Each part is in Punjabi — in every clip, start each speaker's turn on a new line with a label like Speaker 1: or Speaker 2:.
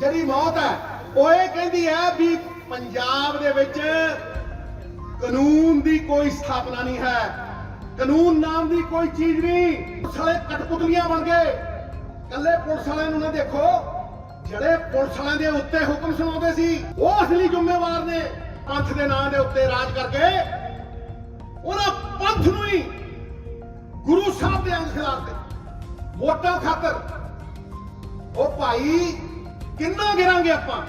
Speaker 1: ਜਿਹੜੀ ਮੌਤ ਹੈ, ਉਹ ਇਹ ਕਹਿੰਦੀ ਹੈ ਵੀ ਪੰਜਾਬ ਦੇ ਵਿੱਚ ਕਾਨੂੰਨ ਦੀ ਕੋਈ ਸਥਾਪਨਾ ਨਹੀਂ ਹੈ। ਕਾਨੂੰਨ ਨਾਮ ਦੀ ਕੋਈ ਚੀਜ਼ ਨਹੀਂ। ਸਾਲੇ ਕਟਪੁਤਲੀਆਂ ਬਣ ਗਏ ਕੱਲੇ ਪੁਲਿਸ ਵਾਲਿਆਂ ਨੂੰ ਨਾ ਦੇਖੋ। ਜਿਹੜੇ ਪੁਲਿਸ ਵਾਲਿਆਂ ਦੇ ਉੱਤੇ ਹੁਕਮ ਸੁਣਾਉਂਦੇ ਸੀ, ਉਹ ਅਸਲੀ ਜ਼ਿੰਮੇਵਾਰ ਨੇ ਪੰਥ ਦੇ ਨਾਂ ਦੇ ਉੱਤੇ ਰਾਜ ਕਰਕੇ। ਉਹਨਾਂ ਪੰਥ ਨੂੰ ਹੀ ਗੁਰੂ ਸਾਹਿਬ ਦੇ ਅੰਗ ਖਿਲਾਫ ਤੇ ਵੋਟਾਂ ਖਾਤਰ। ਉਹ ਭਾਈ ਕਿੰਨਾ ਗਿਰਾਂਗੇ ਆਪਾਂ?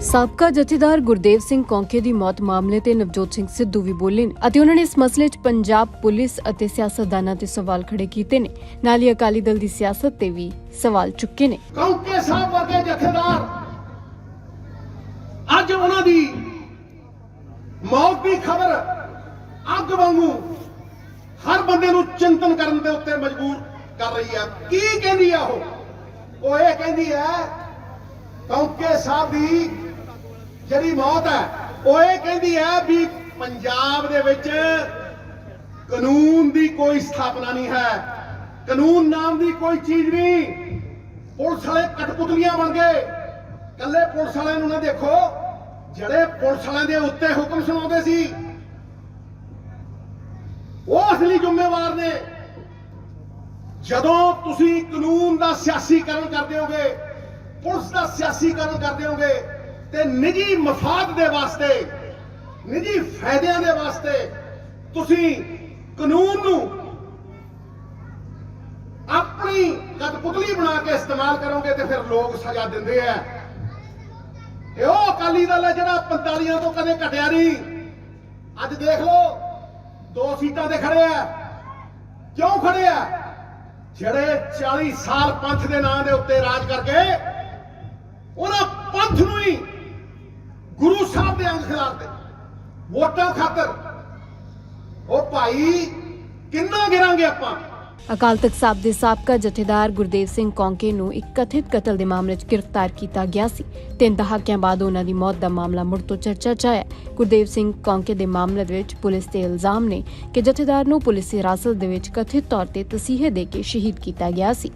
Speaker 2: ਸਾਬਕਾ ਜਥੇਦਾਰ ਗੁਰਦੇਵ ਸਿੰਘ ਕੌਂਕੇ ਦੀ ਮੌਤ ਮਾਮਲੇ ਤੇ ਨਵਜੋਤ ਸਿੰਘ ਸਿੱਧੂ ਵੀ ਬੋਲੇ ਨੇ ਅਤੇ ਉਹਨਾਂ ਨੇ ਇਸ ਮਸਲੇ 'ਚ ਪੰਜਾਬ ਪੁਲਿਸ ਅਤੇ ਸਿਆਸਤਦਾਨਾਂ ਤੇ ਸਵਾਲ ਖੜੇ ਕੀਤੇ ਨੇ। ਨਾਲ ਹੀ ਅਕਾਲੀ ਦਲ ਦੀ ਸਿਆਸਤ ਤੇ ਵੀ ਸਵਾਲ ਚੁੱਕੇ ਨੇ।
Speaker 1: ਕੌਂਕੇ ਸਾਹਿਬ ਵਰਗੇ ਜਥੇਦਾਰ ਅੱਜ ਉਹਨਾਂ ਦੀ ਮੌਤ ਦੀ ਖਬਰ ਅੱਗ ਵਾਂਗੂ ਹਰ ਬੰਦੇ ਨੂੰ ਚਿੰਤਨ ਕਰਨ ਦੇ ਉੱਤੇ ਮਜਬੂਰ ਕਰ ਰਹੀ ਹੈ ਕੀ ਕਹਿੰਦੀ ਆ ਉਹ? ਉਹ ਇਹ ਕਹਿੰਦੀ ਹੈ ਕੌਂਕੇ ਸਾਹਿਬ ਦੀ ਜਿਹੜੀ ਮੌਤ ਹੈ ਉਹ ਇਹ ਕਹਿੰਦੀ ਹੈ ਵੀ ਪੰਜਾਬ ਦੇ ਵਿੱਚ ਕਾਨੂੰਨ ਦੀ ਕੋਈ ਸਥਾਪਨਾ ਨਹੀਂ ਹੈ। ਕਾਨੂੰਨ ਨਾਮ ਦੀ ਕੋਈ ਚੀਜ਼ ਨਹੀਂ। ਪੁਲਿਸ ਵਾਲੇ ਕਟਪੁਤਲੀਆਂ ਬਣ ਗਏ। ਕੱਲੇ ਪੁਲਿਸ ਵਾਲਿਆਂ ਨੂੰ ਨਾ ਦੇਖੋ, ਜਿਹੜੇ ਪੁਲਿਸ ਵਾਲਿਆਂ ਦੇ ਉੱਤੇ ਹੁਕਮ ਸੁਣਾਉਂਦੇ ਸੀ। ਉਹ ਅਸਲੀ ਜ਼ਿੰਮੇਵਾਰ ਨੇ। ਜਦੋਂ ਤੁਸੀਂ ਕਾਨੂੰਨ ਦਾ ਸਿਆਸੀਕਰਨ ਕਰਦੇ ਹੋਗੇ, ਪੁਲਿਸ ਦਾ ਸਿਆਸੀਕਰਨ ਕਰਦੇ ਹੋਗੇ, ਤੇ ਨਿੱਜੀ ਮਫਾਦ ਦੇ ਵਾਸਤੇ, ਨਿੱਜੀ ਫਾਇਦਿਆਂ ਦੇ ਵਾਸਤੇ ਤੁਸੀਂ ਕਾਨੂੰਨ ਨੂੰ ਆਪਣੀ ਕਟਪੁਤਲੀ ਬਣਾ ਕੇ ਇਸਤੇਮਾਲ ਕਰੋਗੇ ਤੇ ਫਿਰ ਲੋਕ ਸਜ਼ਾ ਦਿੰਦੇ ਆ। ਇਹ ਉਹ ਅਕਾਲੀ ਦਲ ਹੈ ਜਿਹੜਾ 45 ਤੋਂ ਕਦੇ ਘਟਿਆ ਨਹੀਂ। ਅੱਜ ਦੇਖ ਲਓ, ਦੋ ਸੀਟਾਂ ਤੇ ਖੜੇ ਆ। ਕਿਉਂ ਖੜੇ ਆ? ਜਿਹੜੇ 40 ਸਾਲ ਪੰਥ ਦੇ ਨਾਂ ਦੇ ਉੱਤੇ ਰਾਜ ਕਰਕੇ ਉਹਨਾਂ ਪੰਥ ਨੂੰ ਹੀ ਗੁਰੂ ਸਾਹਿਬ ਦੇ ਅੰਗ ਖਿਲਾਫ ਤੇ ਵੋਟਾਂ ਖਾਤਰ। ਉਹ ਭਾਈ ਕਿੰਨਾ ਗਿਰਾਂਗੇ ਆਪਾਂ?
Speaker 2: ਅਕਾਲ ਤਖਤ ਸਾਹਿਬ ਦੇ ਸਾਬਕਾ ਜਥੇਦਾਰ ਗੁਰਦੇਵ ਸਿੰਘ ਕੌਂਕੇ ਨੂੰ ਇੱਕ ਕਥਿਤ ਕਤਲ ਦੇ ਮਾਮਲੇ 'ਚ ਗ੍ਰਿਫਤਾਰ ਕੀਤਾ ਗਿਆ ਸੀ। ਤਿੰਨ ਦਹਾਕਿਆਂ ਬਾਅਦ ਉਹਨਾਂ ਦੀ ਮੌਤ ਦਾ ਮਾਮਲਾ ਮੁੜ ਤੋਂ ਚਰਚਾ 'ਚ ਆਇਆ। ਗੁਰਦੇਵ ਸਿੰਘ ਕੌਂਕੇ ਦੇ ਮਾਮਲੇ ਦੇ ਵਿੱਚ ਪੁਲਿਸ ਤੇ ਇਲਜ਼ਾਮ ਨੇ ਕਿ ਜਥੇਦਾਰ ਨੂੰ ਪੁਲਿਸ ਹਿਰਾਸਤ ਦੇ ਵਿੱਚ ਕਥਿਤ ਤੌਰ ਤੇ ਤਸੀਹੇ ਦੇ ਕੇ ਸ਼ਹੀਦ ਕੀਤਾ ਗਿਆ ਸੀ।